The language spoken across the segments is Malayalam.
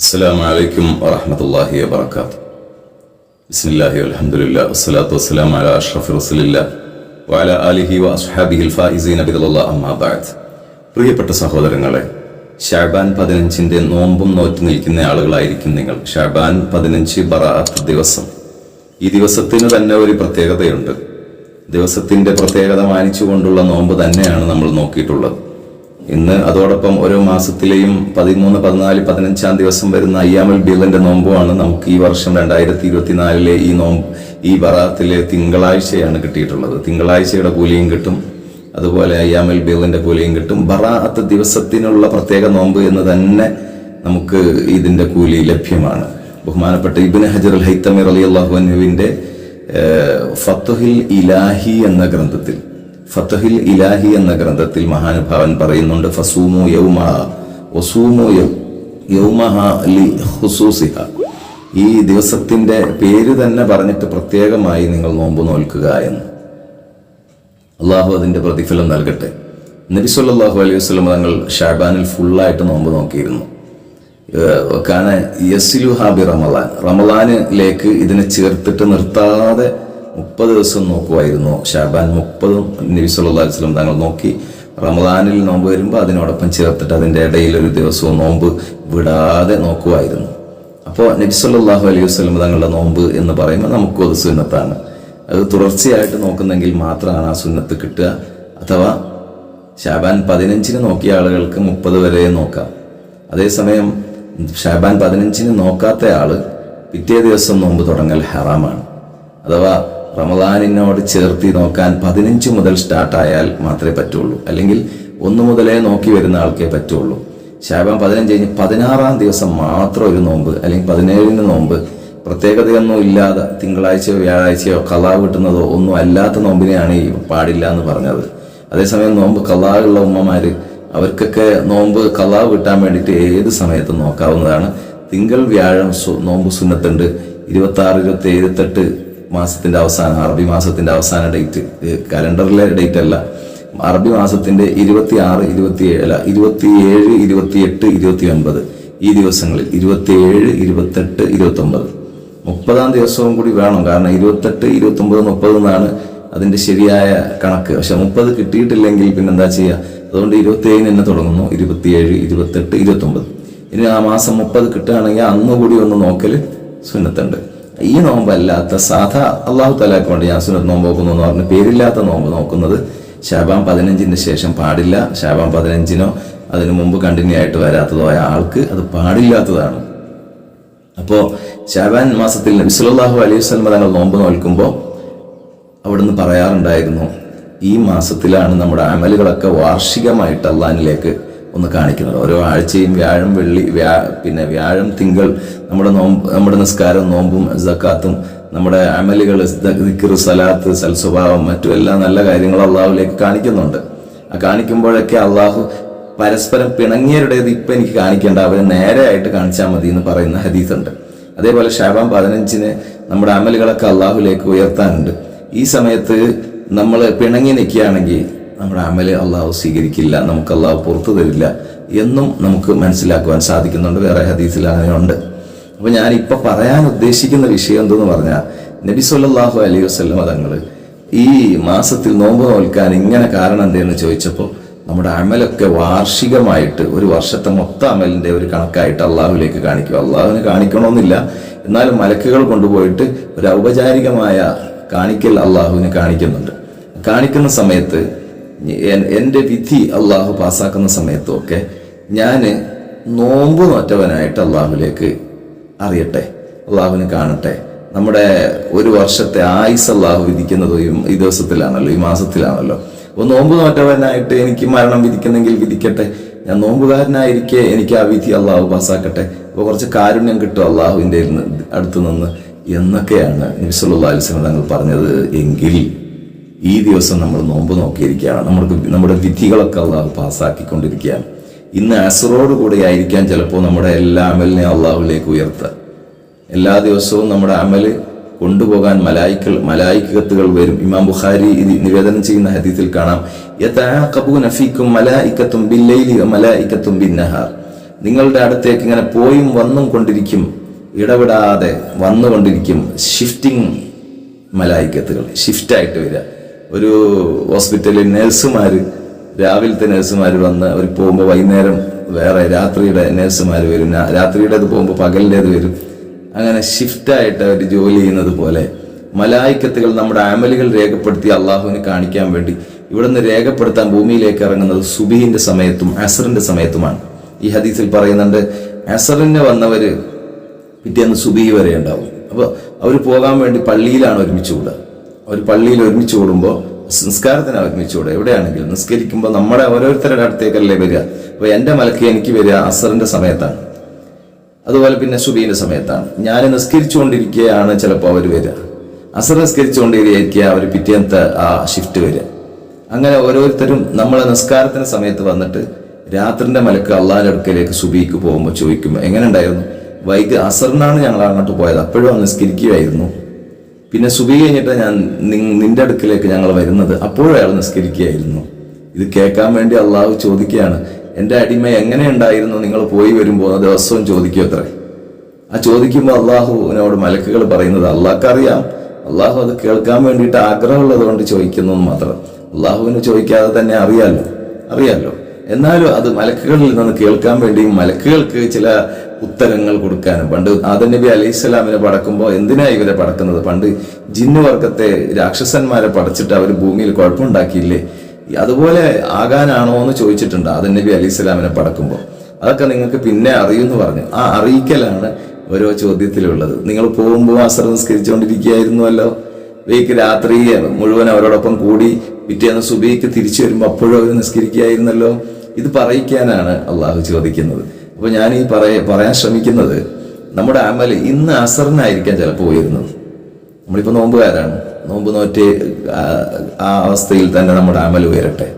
السلام عليكم ورحمة الله وبركاته بسم الله والحمد لله والصلاة والسلام على أشرف رسول الله وعلى آله وأصحابه الفائزين بذل الله أما بعد പ്രിയപ്പെട്ട സഹോദരങ്ങളെ ഷാബാൻ പതിനഞ്ചിന്റെ നോമ്പും നോറ്റ് നിൽക്കുന്ന ആളുകളായിരിക്കും നിങ്ങൾ ഷാബാൻ പതിനഞ്ച് ബറാത്ത് ദിവസം ഈ ദിവസത്തിന് തന്നെ ഒരു പ്രത്യേകതയുണ്ട് ദിവസത്തിന്റെ പ്രത്യേകത മാനിച്ചുകൊണ്ടുള്ള നോമ്പ് തന്നെയാണ് നമ്മൾ നോക്കിയിട്ടുള്ളത് ഇന്ന് അതോടൊപ്പം ഓരോ മാസത്തിലെയും പതിമൂന്ന് പതിനാല് പതിനഞ്ചാം ദിവസം വരുന്ന അയ്യാമൽ ബീലന്റെ നോമ്പുമാണ് നമുക്ക് ഈ വർഷം രണ്ടായിരത്തി ഇരുപത്തിനാലിലെ ഈ നോമ്പ് ഈ ബറാത്തിലെ തിങ്കളാഴ്ചയാണ് കിട്ടിയിട്ടുള്ളത്. തിങ്കളാഴ്ചയുടെ കൂലിയും കിട്ടും അതുപോലെ അയ്യാമൽ ബീലന്റെ കൂലിയും കിട്ടും. ബറാത്ത് ദിവസത്തിനുള്ള പ്രത്യേക നോമ്പ് എന്ന് തന്നെ നമുക്ക് ഇതിന്റെ കൂലി ലഭ്യമാണ്. ബഹുമാനപ്പെട്ട ഇബിൻ ഹജർ അൽ ഹൈത്തമിർ അലി അള്ളാഹുവിന്റെ ഫത്തുഹിൽ ഇലാഹി എന്ന ഗ്രന്ഥത്തിൽ ഫത്തുഹിൽ ഇലാഹി എന്ന ഗ്രന്ഥത്തിൽ മഹാനുഭാവൻ പറയുന്നുണ്ട് ഫസൂമോ യൗമ വസൂമു യൗമഹ ലി ഹുസൂസിഹ ഈ ദിവസത്തിന്റെ പേര് തന്നെ പറഞ്ഞിട്ട് പ്രത്യേകമായി നിങ്ങൾ നോമ്പ് നോൽക്കുക എന്ന്. അള്ളാഹു അതിന്റെ പ്രതിഫലം നൽകട്ടെ. നബി സല്ലല്ലാഹു അലൈഹി വസല്ലം തങ്ങൾ ഷാബാനിൽ ഫുള്ളായിട്ട് നോമ്പ് നോക്കിയിരുന്നു. കാന യസിലുഹ ബി റമലാൻ റമലാനിലേക്ക് ഇതിനെ ചേർത്തിട്ട് നിർത്താതെ മുപ്പത് ദിവസം നോക്കുമായിരുന്നു ഷാബാൻ മുപ്പതും നബി അലൈഹി വസല്ലം തങ്ങൾ നോക്കി. റമദാനിൽ നോമ്പ് വരുമ്പോൾ അതിനോടൊപ്പം ചേർത്തിട്ട് അതിന്റെ ഇടയിൽ ഒരു ദിവസവും നോമ്പ് വിടാതെ നോക്കുമായിരുന്നു അപ്പോൾ നബി സല്ലല്ലാഹു അലൈഹി വസ്ലം തങ്ങളുടെ നോമ്പ് എന്ന് പറയുമ്പോൾ നമുക്കും അത് സുന്നത്താണ്. അത് തുടർച്ചയായിട്ട് നോക്കുന്നെങ്കിൽ മാത്രമാണ് ആ സുന്നത്ത് കിട്ടുക. അഥവാ ഷാബാൻ പതിനഞ്ചിന് നോക്കിയ ആളുകൾക്ക് മുപ്പത് വരെ നോക്കാം. അതേസമയം ഷാബാൻ പതിനഞ്ചിന് നോക്കാത്ത ആൾ പിറ്റേ ദിവസം നോമ്പ് തുടങ്ങൽ ഹറാമാണ്. അഥവാ റമദാനിനോട് ചേർത്തി നോക്കാൻ പതിനഞ്ച് മുതൽ സ്റ്റാർട്ടായാൽ മാത്രമേ പറ്റുള്ളൂ. അല്ലെങ്കിൽ ഒന്ന് മുതലേ നോക്കി വരുന്ന ആൾക്കേ പറ്റുള്ളൂ. ഷാബാൻ പതിനഞ്ച് കഴിഞ്ഞ് പതിനാറാം ദിവസം മാത്രം ഒരു നോമ്പ് അല്ലെങ്കിൽ പതിനേഴിന് നോമ്പ് പ്രത്യേകതയൊന്നും ഇല്ലാതെ തിങ്കളാഴ്ചയോ വ്യാഴാഴ്ചയോ കലാ കിട്ടുന്നതോ ഒന്നും അല്ലാത്ത നോമ്പിനെയാണ് ഈ പാടില്ല എന്ന് പറഞ്ഞത്. അതേസമയം നോമ്പ് കലാവുള്ള ഉമ്മമാർ അവർക്കൊക്കെ നോമ്പ് കലാവ് കിട്ടാൻ വേണ്ടിയിട്ട് ഏത് സമയത്തും നോക്കാവുന്നതാണ്. തിങ്കൾ വ്യാഴം നോമ്പ് സുന്നത്തുണ്ട്. ഇരുപത്തി ആറ് ഇരുപത്തി ഏഴ് ഇരുപത്തെട്ട് മാസത്തിന്റെ അവസാനം അറബി മാസത്തിന്റെ അവസാന ഡേറ്റ് കലണ്ടറിലെ ഡേറ്റ് അല്ല. അറബി മാസത്തിന്റെ ഇരുപത്തി ആറ് ഇരുപത്തി ഏഴ് അല്ല ഇരുപത്തിയേഴ് ഇരുപത്തിയെട്ട് ഇരുപത്തി ഒൻപത് ഈ ദിവസങ്ങളിൽ ഇരുപത്തിയേഴ് ഇരുപത്തെട്ട് ഇരുപത്തി ഒമ്പത് മുപ്പതാം ദിവസവും കൂടി വേണം. കാരണം ഇരുപത്തെട്ട് ഇരുപത്തി ഒമ്പത് മുപ്പത് എന്നാണ് അതിന്റെ ശരിയായ കണക്ക്. പക്ഷെ മുപ്പത് കിട്ടിയിട്ടില്ലെങ്കിൽ പിന്നെ എന്താ ചെയ്യുക അതുകൊണ്ട് ഇരുപത്തി ഏഴിന് തന്നെ തുടങ്ങുന്നു. ഇരുപത്തിയേഴ് ഇരുപത്തെട്ട് ഇരുപത്തി ഒമ്പത് ഇനി ആ മാസം മുപ്പത് കിട്ടുകയാണെങ്കിൽ അന്ന് കൂടി ഒന്ന് നോക്കൽ സുന്നത്തുണ്ട്. ഈ നോമ്പല്ലാത്ത സാധാ അള്ളാഹു തലാക്ക് വേണ്ടി ഞാൻ സുനത്ത് നോമ്പ് നോക്കുന്നു എന്ന് പറഞ്ഞ് പേരില്ലാത്ത നോമ്പ് നോക്കുന്നത് ശാബാം പതിനഞ്ചിന് ശേഷം പാടില്ല. ശാബാം പതിനഞ്ചിനോ അതിനു മുമ്പ് കണ്ടിന്യൂ ആയിട്ട് വരാത്തതോ ആയ ആൾക്ക് അത് പാടില്ലാത്തതാണ്. അപ്പോൾ ഷാബാൻ മാസത്തിൽ നബി സല്ലല്ലാഹു അലൈഹി വസ്ലമ തങ്ങൾ നോമ്പ് നോൽക്കുമ്പോൾ അവിടുന്ന് പറയാറുണ്ടായിരുന്നു ഈ മാസത്തിലാണ് നമ്മുടെ അമലുകളൊക്കെ വാർഷികമായിട്ട് അള്ളാഹിലേക്ക് ഒന്ന് കാണിക്കുന്നത്. ഓരോ ആഴ്ചയും വ്യാഴം വെള്ളി വ്യാ പിന്നെ വ്യാഴം തിങ്കൾ നമ്മുടെ നോമ്പ് നമ്മുടെ നിസ്കാരം നോമ്പും സക്കാത്തും നമ്മുടെ അമലുകൾ ദിക്ർ സലാത്ത് സൽസ്വഭാവം മറ്റു എല്ലാ നല്ല കാര്യങ്ങളും അള്ളാഹുലേക്ക് കാണിക്കുന്നുണ്ട്. ആ കാണിക്കുമ്പോഴൊക്കെ അള്ളാഹു പരസ്പരം പിണങ്ങിയവരുടേത് ഇപ്പം എനിക്ക് കാണിക്കേണ്ട. അവരെ നേരെയായിട്ട് കാണിച്ചാൽ മതി എന്ന് പറയുന്ന ഹദീസ് ഉണ്ട് അതേപോലെ ഷാബാം പതിനഞ്ചിന് നമ്മുടെ അമലുകളൊക്കെ അള്ളാഹുലേക്ക് ഉയർത്താനുണ്ട്. ഈ സമയത്ത് നമ്മൾ പിണങ്ങി നിൽക്കുകയാണെങ്കിൽ നമ്മുടെ അമൽ അള്ളാഹു സ്വീകരിക്കില്ല നമുക്ക് അള്ളാഹു പുറത്തു തരില്ല എന്നും നമുക്ക് മനസ്സിലാക്കുവാൻ സാധിക്കുന്നുണ്ട്. വേറെ ഹദീസിൽ അങ്ങനെയുണ്ട്. അപ്പൊ ഞാൻ ഇപ്പൊ പറയാൻ ഉദ്ദേശിക്കുന്ന വിഷയം എന്തെന്ന് പറഞ്ഞാൽ നബി സല്ലാഹു അലൈഹി വസല്ലം തങ്ങൾ ഈ മാസത്തിൽ നോമ്പ് നോൽക്കാൻ ഇങ്ങനെ കാരണം എന്തെന്ന് ചോദിച്ചപ്പോൾ നമ്മുടെ അമലൊക്കെ വാർഷികമായിട്ട് ഒരു വർഷത്തെ മൊത്തം അമലിന്റെ ഒരു കണക്കായിട്ട് അള്ളാഹുലേക്ക് കാണിക്കും. അള്ളാഹുവിന് കാണിക്കണമെന്നില്ല. എന്നാലും മലക്കുകൾ കൊണ്ടുപോയിട്ട് ഒരു ഔപചാരികമായ കാണിക്കൽ അള്ളാഹുവിന് കാണിക്കുന്നുണ്ട്. കാണിക്കുന്ന സമയത്ത് എന്റെ വിധി അള്ളാഹു പാസ്സാക്കുന്ന സമയത്തുമൊക്കെ ഞാൻ നോമ്പ് നോറ്റവനായിട്ട് അള്ളാഹുലേക്ക് അറിയട്ടെ അള്ളാഹുവിനെ കാണട്ടെ. നമ്മുടെ ഒരു വർഷത്തെ ആയുസ് അള്ളാഹു വിധിക്കുന്നത് ഈ ഈ ദിവസത്തിലാണല്ലോ ഈ മാസത്തിലാണല്ലോ. അപ്പോൾ നോമ്പ് നോറ്റവനായിട്ട് എനിക്ക് മരണം വിധിക്കുന്നെങ്കിൽ വിധിക്കട്ടെ. ഞാൻ നോമ്പുകാരനായിരിക്കെ എനിക്ക് ആ വിധി അള്ളാഹു പാസ്സാക്കട്ടെ അപ്പോൾ കുറച്ച് കാരുണ്യം കിട്ടും അള്ളാഹുവിന്റെ അടുത്തു നിന്ന് എന്നൊക്കെയാണ് നബിസുല്ലാ അലിസ്ലം തങ്ങൾ പറഞ്ഞത് എങ്കിൽ. ഈ ദിവസം നമ്മൾ നോമ്പ് നോക്കിയിരിക്കുകയാണ്. നമ്മൾക്ക് നമ്മുടെ വിധികളൊക്കെ അള്ളാഹു പാസ്സാക്കിക്കൊണ്ടിരിക്കുകയാണ് ഇന്ന് അസറോട് കൂടെ ആയിരിക്കാൻ ചിലപ്പോൾ നമ്മുടെ എല്ലാ അമലിനെ അള്ളാഹുലേക്ക് ഉയർത്തുക. എല്ലാ ദിവസവും നമ്മുടെ അമൽ കൊണ്ടുപോകാൻ മലായിക്കൾ മലായിക്കത്തുകൾ വരും. ഇമാം ബുഖാരി നിവേദനം ചെയ്യുന്ന ഹദീത്തിൽ കാണാം. നഫീക്കും ഫീക്കും മലായിക്കത്തും ബില്ലൈലി മലായിക്കത്തും ബിന്നഹാർ. നിങ്ങളുടെ അടുത്തേക്ക് ഇങ്ങനെ പോയും വന്നും കൊണ്ടിരിക്കും ഇടപെടാതെ വന്നുകൊണ്ടിരിക്കും ഷിഫ്റ്റിംഗ് മലായിക്കത്തുകൾ ഷിഫ്റ്റായിട്ട് വരിക. ഒരു ഹോസ്പിറ്റലിൽ നേഴ്സുമാർ രാവിലത്തെ നേഴ്സുമാർ വന്ന് അവർ പോകുമ്പോൾ വൈകുന്നേരം വേറെ രാത്രിയുടെ നേഴ്സുമാർ വരും. രാത്രിയുടേത് പോകുമ്പോൾ പകലിന്റേത് വരും. അങ്ങനെ ഷിഫ്റ്റായിട്ട് അവർ ജോലി ചെയ്യുന്നത് പോലെ മലായിക്കത്തുകൾ നമ്മുടെ അമലുകൾ രേഖപ്പെടുത്തി അള്ളാഹുവിന് കാണിക്കാൻ വേണ്ടി ഇവിടുന്ന് രേഖപ്പെടുത്താൻ ഭൂമിയിലേക്ക് ഇറങ്ങുന്നത് സുബീഹിന്റെ സമയത്തും അസറിന്റെ സമയത്തുമാണ്. ഈ ഹദീസിൽ പറയുന്നുണ്ട് അസറിന് വന്നവര് പിറ്റേന്ന് സുബീഹ് വരെ ഉണ്ടാവും. അപ്പോൾ അവർ പോകാൻ വേണ്ടി പള്ളിയിലാണ് ഒരുമിച്ച് കൂടുക. അവർ പള്ളിയിൽ ഒരുമിച്ച് കൂടുമ്പോൾ സംസ്കാരത്തിന് ഒരുമിച്ച് കൂടുക എവിടെയാണെങ്കിലും നിസ്കരിക്കുമ്പോൾ നമ്മുടെ ഓരോരുത്തരുടെ അടുത്തേക്കല്ലേ വരിക. അപ്പോൾ എന്റെ മലക്ക് എനിക്ക് വരിക അസറിന്റെ സമയത്താണ്. അതുപോലെ പിന്നെ സുബീന്റെ സമയത്താണ്. ഞാൻ നിസ്കരിച്ചുകൊണ്ടിരിക്കുകയാണ് ചിലപ്പോൾ അവർ വരിക. അസർ നിസ്കരിച്ചുകൊണ്ടിരിക്കുക അവർ പിറ്റേന്നത്തെ ആ ഷിഫ്റ്റ് വരിക. അങ്ങനെ ഓരോരുത്തരും നമ്മളെ നിസ്കാരത്തിന് സമയത്ത് വന്നിട്ട് രാത്രിന്റെ മലക്ക് അള്ളാഹിന്റെ അടുക്കലേക്ക് സുബീക്ക് പോകുമ്പോൾ ചോദിക്കുമ്പോൾ എങ്ങനെ ഉണ്ടായിരുന്നു? വൈകി അസറിനാണ് ഞങ്ങൾ അങ്ങോട്ട് പോയത്. അപ്പോഴും നിസ്കരിക്കുകയായിരുന്നു. പിന്നെ സുബി കഴിഞ്ഞിട്ട് ഞാൻ നിന്റെ അടുക്കലേക്ക് ഞങ്ങൾ വരുന്നത്. അപ്പോഴും അയാൾ നിസ്കരിക്കുകയായിരുന്നു. ഇത് കേൾക്കാൻ വേണ്ടി അള്ളാഹു ചോദിക്കുകയാണ് എന്റെ അടിമ എങ്ങനെ ഉണ്ടായിരുന്നു? നിങ്ങൾ പോയി വരുമ്പോൾ ദിവസവും ചോദിക്കുക അത്രേ. ആ ചോദിക്കുമ്പോൾ അള്ളാഹുവിനോട് മലക്കുകൾ പറയുന്നത് അള്ളാഹ്ക്കറിയാം. അള്ളാഹു അത് കേൾക്കാൻ വേണ്ടിയിട്ട് ആഗ്രഹമുള്ളത് കൊണ്ട് ചോദിക്കുന്നു മാത്രം. അള്ളാഹുവിന് ചോദിക്കാതെ തന്നെ അറിയാലോ? അറിയാലോ. എന്നാലും അത് മലക്കുകളിൽ നിന്ന് കേൾക്കാൻ വേണ്ടിയും മലക്കുകൾക്ക് ചില ഉത്തരങ്ങൾ കൊടുക്കാനും. പണ്ട് ആദം നബി അലൈഹി സ്വലാമിനെ പടക്കുമ്പോൾ എന്തിനാ ഇവരെ പടക്കുന്നത്? പണ്ട് ജിന്നു വർഗത്തെ രാക്ഷസന്മാരെ പടച്ചിട്ട് അവർ ഭൂമിയിൽ കുഴപ്പമുണ്ടാക്കിയില്ലേ അതുപോലെ ആകാനാണോ എന്ന് ചോദിച്ചിട്ടുണ്ട് ആദം നബി അലൈഹി സ്വലാമിനെ പടക്കുമ്പോൾ അതൊക്കെ നിങ്ങൾക്ക് പിന്നെ അറിയുമെന്ന് പറഞ്ഞു. ആ അറിയിക്കലാണ് ഓരോ ചോദ്യത്തിലുള്ളത്. നിങ്ങൾ പോകുമ്പോൾ അസർ നിസ്കരിച്ചുകൊണ്ടിരിക്കുകയായിരുന്നുവല്ലോ വീക്ക് രാത്രി മുഴുവൻ അവരോടൊപ്പം കൂടി പിറ്റേന്ന് സുബീക്ക് തിരിച്ചു വരുമ്പോൾ അപ്പോഴും അവർ നിസ്കരിക്കുകയായിരുന്നല്ലോ? ഇത് പറയിക്കാനാണ് അള്ളാഹു ചോദിക്കുന്നത്. അപ്പൊ ഞാൻ ഈ പറയ പറയാൻ ശ്രമിക്കുന്നത് നമ്മുടെ അമൽ ഇന്ന് അസറിനായിരിക്കാം ചിലപ്പോൾ ഉയരുന്നത്. നമ്മളിപ്പോൾ നോമ്പുകാരാണ്. നോമ്പ് നോറ്റ് ആ- അവസ്ഥയിൽ തന്നെ നമ്മുടെ അമൽ ഉയരട്ടെ.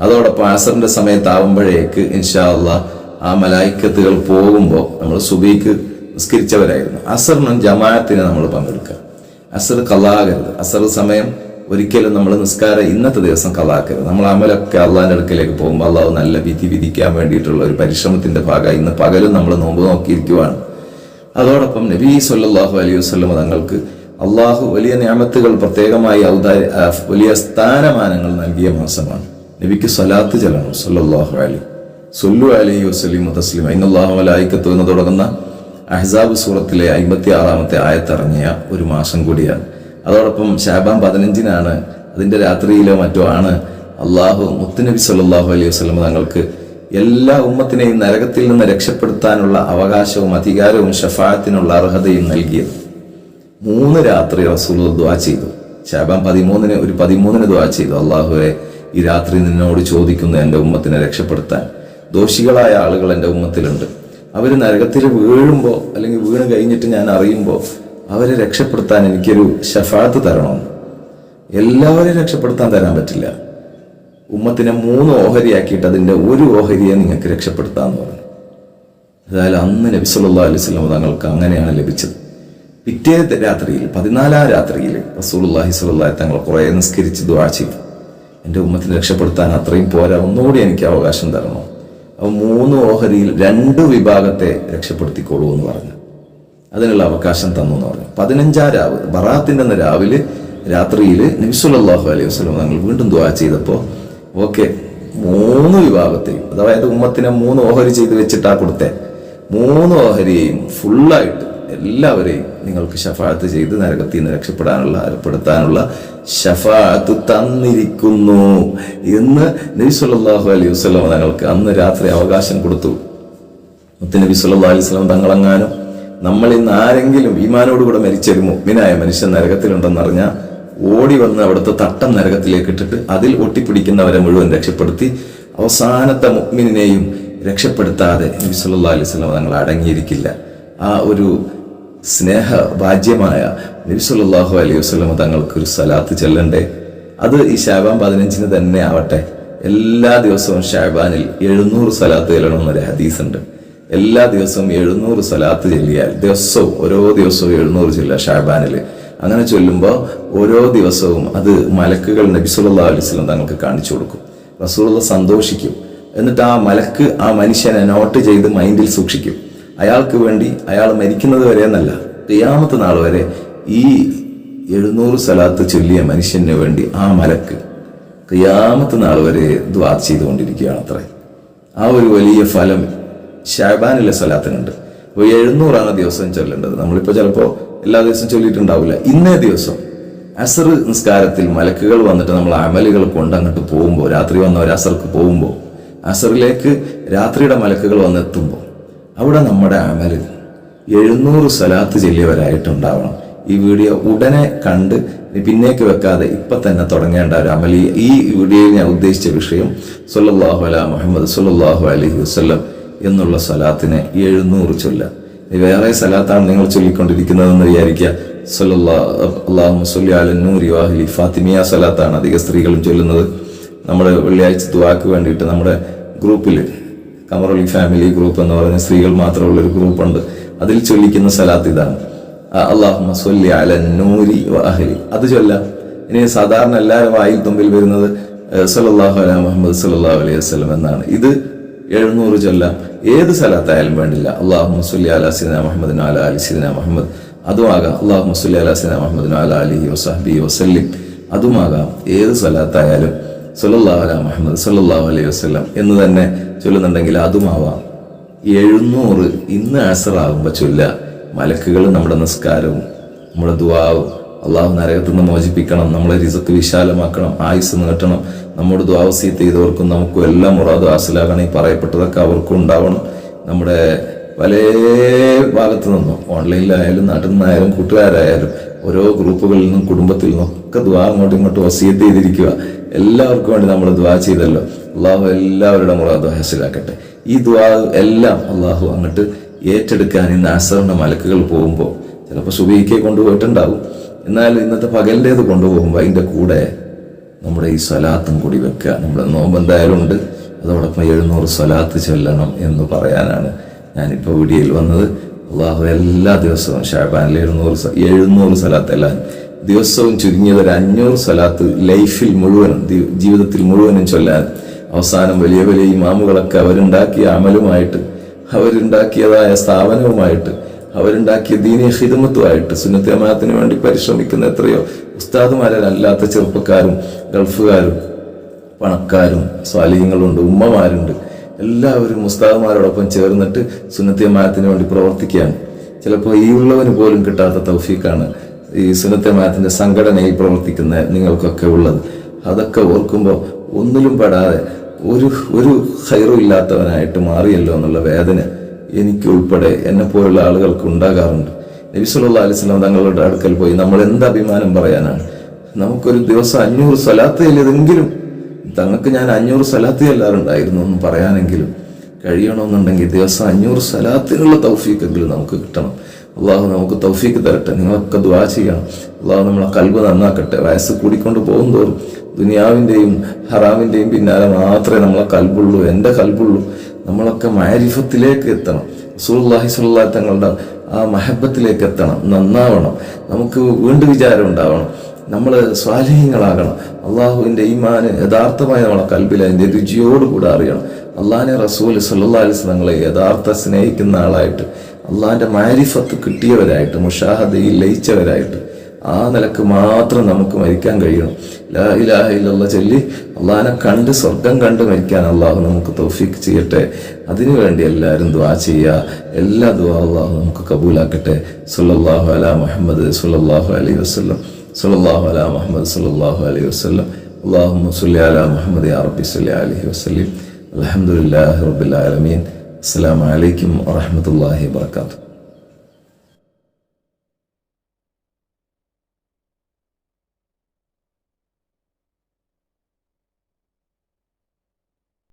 അതോടൊപ്പം അസറിന്റെ സമയത്താവുമ്പോഴേക്ക് ഇൻഷാ അള്ളാ ആ മലായിക്കത്തുകൾ പോകുമ്പോൾ നമ്മൾ സുബീക്ക് നിസ്കരിച്ചവരായിരുന്നു. അസറിനും ജമാഅത്തിന് നമ്മൾ പങ്കെടുക്കുക അസർ കല്ലാകരുത് അസർ സമയം ഒരിക്കലും നമ്മൾ നിസ്കാരം ഇന്നത്തെ ദിവസം കളാക്കരുത്. നമ്മൾ അമലൊക്കെ അള്ളാഹിന്റെ അടുക്കലേക്ക് പോകുമ്പോൾ അള്ളാഹു നല്ല വിധി വിധിക്കാൻ വേണ്ടിയിട്ടുള്ള ഒരു പരിശ്രമത്തിന്റെ ഭാഗമായി ഇന്ന് പകലും നമ്മൾ നോമ്പ് നോക്കിയിരിക്കുവാണ്. അതോടൊപ്പം നബി സല്ലാഹു അലൈഹി വസല്ലം തങ്ങൾക്ക് അള്ളാഹു വലിയ നിയമത്തുകൾ പ്രത്യേകമായി വലിയ സ്ഥാനമാനങ്ങൾ നൽകിയ മാസമാണ്. നബിക്ക് സ്വലാത്ത് ചെല്ലണം. സല്ലാഹു അലി സൊല്ലു അലൈഹി വസല്ലിം തസ്ലിം ഇന്നല്ലാഹു അലായിക്കത്തു എന്ന് തുടങ്ങുന്ന അഹ്സാബ് സൂറത്തിലെ അമ്പത്തി ആറാമത്തെ ആയത്തിറങ്ങിയ ഒരു മാസം കൂടിയാണ്. അതോടൊപ്പം ഷാബാൻ പതിനഞ്ചിനാണ് അതിന്റെ രാത്രിയിലോ മറ്റോ ആണ് അള്ളാഹു മുത്തുനബി സല്ലല്ലാഹു അലൈഹി വസ്ലം തങ്ങൾക്ക് എല്ലാ ഉമ്മത്തിനെയും നരകത്തിൽ നിന്ന് രക്ഷപ്പെടുത്താനുള്ള അവകാശവും അധികാരവും ഷഫായത്തിനുള്ള അർഹതയും നൽകിയത്. മൂന്ന് രാത്രി റസൂൽ ദുആ ചെയ്തു. ഷാബാൻ പതിമൂന്നിന് ഒരു പതിമൂന്നിന് ദുആ ചെയ്തു. അള്ളാഹുവെ ഈ രാത്രി നിന്നോട് ചോദിക്കുന്നു എന്റെ ഉമ്മത്തിനെ രക്ഷപ്പെടുത്താൻ. ദോഷികളായ ആളുകൾ എന്റെ ഉമ്മത്തിലുണ്ട്. അവർ നരകത്തിൽ വീഴുമ്പോൾ അല്ലെങ്കിൽ വീണ് കഴിഞ്ഞിട്ട് ഞാൻ അറിയുമ്പോൾ അവരെ രക്ഷപ്പെടുത്താൻ എനിക്കൊരു ഷഫാത്ത് തരണം. എല്ലാവരെയും രക്ഷപ്പെടുത്താൻ തരാൻ പറ്റില്ല. ഉമ്മത്തിനെ മൂന്ന് ഓഹരിയാക്കിയിട്ട് അതിന്റെ ഒരു ഓഹരിയെ നിങ്ങൾക്ക് രക്ഷപ്പെടുത്താമെന്ന് പറഞ്ഞു. അതായത് അന്ന് നബി അലൈഹി വസല്ലം തങ്ങൾക്ക് അങ്ങനെയാണ് ലഭിച്ചത്. പിറ്റേ രാത്രിയിൽ പതിനാലാം രാത്രിയിൽ റസൂലുള്ളാഹി സ്വല്ലല്ലാഹി തങ്ങൾ കുറേ നിസ്കരിച്ച് ദുആ ചെയ്തു. എന്റെ ഉമ്മത്തിനെ രക്ഷപ്പെടുത്താൻ അത്രയും പോരാ ഒന്നുകൂടി എനിക്ക് അവകാശം തരണം. അവ മൂന്ന് ഓഹരിയിൽ രണ്ട് വിഭാഗത്തെ രക്ഷപ്പെടുത്തിക്കോളൂ എന്ന് പറഞ്ഞു. അതിനുള്ള അവകാശം തന്നു എന്ന് പറഞ്ഞു. പതിനഞ്ചാം രാവ് ബറാത്തിന്റെ അന്ന് രാവിലെ രാത്രിയിൽ നബിസുല്ലാഹു അലൈഹി വസ്ലം തങ്ങൾ വീണ്ടും ദുആ ചെയ്തപ്പോൾ ഓക്കെ മൂന്ന് വിഭാഗത്തെയും അതായത് ഉമ്മത്തിനെ മൂന്ന് ഓഹരി ചെയ്ത് വെച്ചിട്ടാ കൊടുത്തേ. മൂന്ന് ഓഹരിയെയും ഫുള്ളായിട്ട് എല്ലാവരെയും നിങ്ങൾക്ക് ഷഫാത്ത് ചെയ്ത് നരകത്തിൽ നിന്ന് രക്ഷപ്പെടാനുള്ള ഏർപ്പെടുത്താനുള്ള ഷഫാത്ത് തന്നിരിക്കുന്നു. എന്ന് നബി സല്ലല്ലാഹു അലൈഹി വസല്ലം തങ്ങൾക്ക് അന്ന് രാത്രി അവകാശം കൊടുത്തു. മുത്തനബി സുല്ലാ അലൈഹി സ്വലം തങ്ങളെങ്ങാനും നമ്മൾ ഇന്ന് ആരെങ്കിലും ഈമാനോടുകൂടെ കൂടെ മരിച്ചരുമോ മുഗ്മിനായ മനുഷ്യൻ നരകത്തിലുണ്ടെന്നറിഞ്ഞാൽ ഓടി വന്ന് അവിടുത്തെ തട്ടം നരകത്തിലേക്ക് ഇട്ടിട്ട് അതിൽ ഒട്ടിപ്പിടിക്കുന്നവരെ മുഴുവൻ രക്ഷപ്പെടുത്തി അവസാനത്തെ മുഗ്മിനെയും രക്ഷപ്പെടുത്താതെ നബി സല്ലല്ലാഹു അലൈഹി വസല്ലം തങ്ങൾ അടങ്ങിയിരിക്കില്ല. ആ ഒരു സ്നേഹ വാജ്യമായ നബി സല്ലല്ലാഹു അലൈഹി തങ്ങൾക്ക് ഒരു സലാത്ത് ചെല്ലണ്ടേ? അത് ഈ ഷാബാൻ പതിനഞ്ചിന് തന്നെ ആവട്ടെ. എല്ലാ ദിവസവും ഷാബാനിൽ എഴുന്നൂറ് സലാത്ത് ചെല്ലണമെന്നൊരു ഹദീസ് ഉണ്ട് എല്ലാ ദിവസവും എഴുന്നൂറ് സലാത്ത് ചൊല്ലിയാൽ ദിവസവും ഓരോ ദിവസവും എഴുന്നൂറ് ചൊല്ലുക ഷാബാനിൽ അങ്ങനെ ചൊല്ലുമ്പോൾ ഓരോ ദിവസവും അത് മലക്കുകൾ നബി വസല്ലം തങ്ങൾക്ക് കാണിച്ചു കൊടുക്കും. റസൂലുള്ള സന്തോഷിക്കും. എന്നിട്ട് ആ മലക്ക് ആ മനുഷ്യനെ നോട്ട് ചെയ്ത് മൈൻഡിൽ സൂക്ഷിക്കും. അയാൾക്ക് വേണ്ടി അയാൾ മരിക്കുന്നത് വരെ എന്നല്ല തെയ്യാമത്തെ നാൾ വരെ ഈ എഴുന്നൂറ് സ്ഥലത്ത് ചൊല്ലിയ മനുഷ്യന് വേണ്ടി ആ മലക്ക് ക്രിയാമത്തെ നാൾ വരെ ദ്വാ ചെയ്തുകൊണ്ടിരിക്കുകയാണ് അത്രേ. ആ ഒരു വലിയ ഫലം ഷാബാനിലെ സലാത്തിനുണ്ട് അപ്പോൾ എഴുന്നൂറാണ് ദിവസം ചൊല്ലേണ്ടത്. നമ്മളിപ്പോൾ ചിലപ്പോൾ എല്ലാ ദിവസവും ചൊല്ലിയിട്ടുണ്ടാവില്ല. ഇന്നേ ദിവസം അസർ നിസ്കാരത്തിൽ മലക്കുകൾ വന്നിട്ട് നമ്മൾ അമലുകൾ കൊണ്ട് അങ്ങോട്ട് പോകുമ്പോൾ രാത്രി വന്നവർ അസർക്ക് പോകുമ്പോൾ അസറിലേക്ക് രാത്രിയുടെ മലക്കുകൾ വന്നെത്തുമ്പോൾ അവിടെ നമ്മുടെ അമൽ എഴുന്നൂറ് സ്വലാത്ത് ചെല്ലിയവരായിട്ടുണ്ടാവണം. ഈ വീഡിയോ ഉടനെ കണ്ട് പിന്നേക്ക് വെക്കാതെ ഇപ്പം തന്നെ തുടങ്ങേണ്ട ഒരു അമലി. ഈ വീഡിയോയിൽ ഞാൻ ഉദ്ദേശിച്ച വിഷയം സൊല്ലാഹു അല മുഹമ്മദ് സൊല്ലാഹു അലഹി വസ്ല്ലം എന്നുള്ള സലാത്തിന് എഴുന്നൂറ് ചൊല്ല. വേറെ സലാത്താണ് നിങ്ങൾ ചൊല്ലിക്കൊണ്ടിരിക്കുന്നതെന്ന് വിചാരിക്കുക. അള്ളാഹു അലന്നൂരി വാഹിലി ഫാത്തിമിയ സലാത്താണ് അധിക സ്ത്രീകളും ചൊല്ലുന്നത്. നമ്മുടെ വെള്ളിയാഴ്ച ദുവാക്ക് വേണ്ടിയിട്ട് നമ്മുടെ ഗ്രൂപ്പിൽ കമറലി ഫാമിലി ഗ്രൂപ്പ് എന്ന് പറഞ്ഞ സ്ത്രീകൾ മാത്രമുള്ള ഒരു ഗ്രൂപ്പുണ്ട്. അതിൽ ചൊല്ലിക്കുന്ന സലാത്ത് ഇതാണ്. അള്ളാഹു സൊല്ലി അല നൂരി അഹലി. അത് ചൊല്ലാം. ഇനി സാധാരണ എല്ലാവരും വായിൽ തുമ്പിൽ വരുന്നത് സല്ലാഹു അല മുഹമ്മദ് സല്ലാഹു അലൈഹി വസ്ലം എന്നാണ്. ഇത് എഴുന്നൂറ് ചൊല്ലാം ഏത് സ്ഥലത്തായാലും വേണ്ടില്ല. അള്ളാഹു മുസ്ലി അലാ സിന മുഹമ്മദിന് അല അലി സിന മുഹമ്മദ്. അതുമാകാം. അള്ളാഹു മുസ്ലി അലാ സിന മുഹമ്മദിന് അല അലി വസഹബി വസല്ലിം അതുമാകാം ഏത് സ്ഥലത്തായാലും സല്ലാഹു അല മുഹമ്മദ് സല്ലാഹു അലൈഹി വസ്ലം എന്ന് തന്നെ ചൊല്ലുന്നുണ്ടെങ്കിൽ അതുമാവാം. എഴുന്നൂറ് ഇന്ന് ആസറാകുമ്പോൾ ചൊല്ല മലക്കുകൾ നമ്മുടെ നിസ്കാരവും നമ്മുടെ ദുവാവും അള്ളാഹു നരകത്തു നിന്ന് മോചിപ്പിക്കണം നമ്മളെ റിസക്ക് വിശാലമാക്കണം ആയുസ് നീട്ടണം. നമ്മുടെ ദ്വാവസീത്ത് ചെയ്തവർക്കും നമുക്കും എല്ലാം മുറാദ് ഹാസിലാകണം ഈ പറയപ്പെട്ടതൊക്കെ അവർക്കും ഉണ്ടാവണം. നമ്മുടെ പല ഭാഗത്തു നിന്നും ഓൺലൈനിലായാലും നാട്ടിൽ നിന്നായാലും കൂട്ടുകാരായാലും ഓരോ ഗ്രൂപ്പുകളിൽ നിന്നും കുടുംബത്തിൽ നിന്നും ഒക്കെ ദ്വാ അങ്ങോട്ടും ഇങ്ങോട്ടും വസീത്ത് ചെയ്തിരിക്കുക. എല്ലാവർക്കും വേണ്ടി നമ്മൾ ദ്വാ ചെയ്തല്ലോ. അള്ളാഹു എല്ലാവരുടെ മുറാദ് ഹാസിലാക്കട്ടെ. ഈ ദ്വാ എല്ലാം അള്ളാഹു അങ്ങോട്ട് ഏറ്റെടുക്കാൻ ഇന്ന് അസറിന്റെ മലക്കുകൾ പോകുമ്പോൾ ചിലപ്പോൾ സുബീക്കെ കൊണ്ടുപോയിട്ടുണ്ടാവും എന്നാൽ ഇന്നത്തെ പകലിന്റേത് കൊണ്ടുപോകുമ്പോൾ അതിന്റെ കൂടെ നമ്മുടെ ഈ സ്വലാത്തും കൂടി വെക്കുക. നമ്മുടെ നോമ്പ് എന്തായാലും ഉണ്ട് അതോടൊപ്പം എഴുന്നൂറ് സ്വലാത്ത് ചൊല്ലണം എന്ന് പറയാനാണ് ഞാനിപ്പോൾ വീഡിയോയിൽ വന്നത്. അള്ളാഹു എല്ലാ ദിവസവും ഷാബാനിൽ എഴുന്നൂറ് എഴുന്നൂറ് സ്വലാത്ത് എല്ലാം ദിവസവും ചുരുങ്ങിയത് ഒരു അഞ്ഞൂറ് സ്വലാത്ത് ലൈഫിൽ മുഴുവനും ജീവിതത്തിൽ മുഴുവനും ചൊല്ലാൻ. അവസാനം വലിയ വലിയ ഇമാമുകളൊക്കെ അവരുണ്ടാക്കിയ അമലുമായിട്ട് അവരുണ്ടാക്കിയതായ സ്ഥാപനവുമായിട്ട് അവരുണ്ടാക്കിയ ദീനീയ ഹിദമത്തുമായിട്ട് സുന്നത്യമാത്തിന് വേണ്ടി പരിശ്രമിക്കുന്ന എത്രയോ ഉസ്താദുമാരല്ലാത്ത ചെറുപ്പക്കാരും ഗൾഫുകാരും പണക്കാരും സ്വാലിഹ്യങ്ങളുണ്ട് ഉമ്മമാരുണ്ട്. എല്ലാവരും ഉസ്താദുമാരോടൊപ്പം ചേർന്നിട്ട് സുന്നത്യമാത്തിന് വേണ്ടി പ്രവർത്തിക്കുകയാണ്. ചിലപ്പോൾ ഈ ഉള്ളവന് പോലും കിട്ടാത്ത തൗഫീഖാണ് ഈ സുന്നത്യമാത്തിന്റെ സംഘടനയിൽ പ്രവർത്തിക്കുന്ന നിങ്ങൾക്കൊക്കെ ഉള്ളത്. അതൊക്കെ ഓർക്കുമ്പോൾ ഒന്നിലും പെടാതെ ഒരു ഒരു ഹൈറും ഇല്ലാത്തവനായിട്ട് മാറിയല്ലോ എന്നുള്ള വേദന. എനിക്ക് ഉൾപ്പെടെ എന്നെ പോലുള്ള ആളുകൾക്ക് ഉണ്ടാകാറുണ്ട്. നബി സല്ലാ അലിസ്ലാം തങ്ങളുടെ അടുക്കൽ പോയി നമ്മൾ എന്ത് അഭിമാനം പറയാനാണ്? നമുക്കൊരു ദിവസം അഞ്ഞൂറ് സ്വലാത്ത് ചെല്ലിയതെങ്കിലും തങ്ങൾക്ക് ഞാൻ അഞ്ഞൂറ് സ്വലാത്ത് ചെല്ലാറുണ്ടായിരുന്നു എന്ന് പറയാനെങ്കിലും കഴിയണമെന്നുണ്ടെങ്കിൽ ദിവസം അഞ്ഞൂറ് സ്വലാത്തിനുള്ള തൗഫീക്കെങ്കിലും നമുക്ക് കിട്ടണം. അള്ളാഹു നമുക്ക് തൗഫീക്ക് തരട്ടെ. നിങ്ങളൊക്കെ ദ്വാ ചെയ്യണം. അള്ളാഹു നമ്മളെ കൽബ് നന്നാക്കട്ടെ. വയസ്സ് കൂടിക്കൊണ്ട് പോകും തോറും ദുനിയാവിന്റെയും ഹറാമിന്റെയും പിന്നാലെ മാത്രമേ നമ്മളെ കൽബുള്ളൂ. എന്റെ കൽബുള്ളൂ. നമ്മളൊക്കെ മാരിഫത്തിലേക്ക് എത്തണം. സുല്ലാഹി സുല്ലാ തങ്ങളുടെ ആ മഹബത്തിലേക്ക് എത്തണം. നന്നാവണം. നമുക്ക് വീണ്ടും വിചാരം ഉണ്ടാവണം. നമ്മൾ സ്വാലഹ്യങ്ങളാകണം. അള്ളാഹുവിന്റെ ഈമാന് യഥാർത്ഥമായി നമ്മളെ കൽബിൽ അതിന്റെ രുചിയോടുകൂടെ അറിയണം. അള്ളാഹിനെ റസൂൽ സല്ലാ അലിസ് തങ്ങളെ യഥാർത്ഥ സ്നേഹിക്കുന്ന ആളായിട്ട് അള്ളാഹിന്റെ മാരിഫത്ത് കിട്ടിയവരായിട്ട് മുഷാഹദയിൽ ലയിച്ചവരായിട്ട് ആ നിലയ്ക്ക് മാത്രം നമുക്ക് മരിക്കാൻ കഴിയണം. ലാ ഇലാഹ ഇല്ലല്ല ചൊല്ലി അള്ളഹാനെ കണ്ട് സ്വർഗം കണ്ട് മരിക്കാൻ അള്ളാഹു നമുക്ക് തോഫിക്ക് ചെയ്യട്ടെ. അതിനുവേണ്ടി എല്ലാവരും ദുവാ ചെയ്യുക. എല്ലാ ദുവാ അള്ളാഹു നമുക്ക് കബൂലാക്കട്ടെ. സുല്ലാഹു അല മുഹമ്മദ് സുല്ലാഹു അലൈഹി വസ്ലം സുല്ലാഹു അല മുഹമ്മദ് സുല്ലാഹു അലൈഹി വസ്ലം അള്ളാഹു സുല്ലി അല മുഹമ്മദ് അറബി സുല്ലി അലഹി വസ്ലീം അലഹമുല്ലാ റബുലാലമീൻ അസ്സാം വലൈക്കും വാഹമത്തല്ലാഹി വാത്തു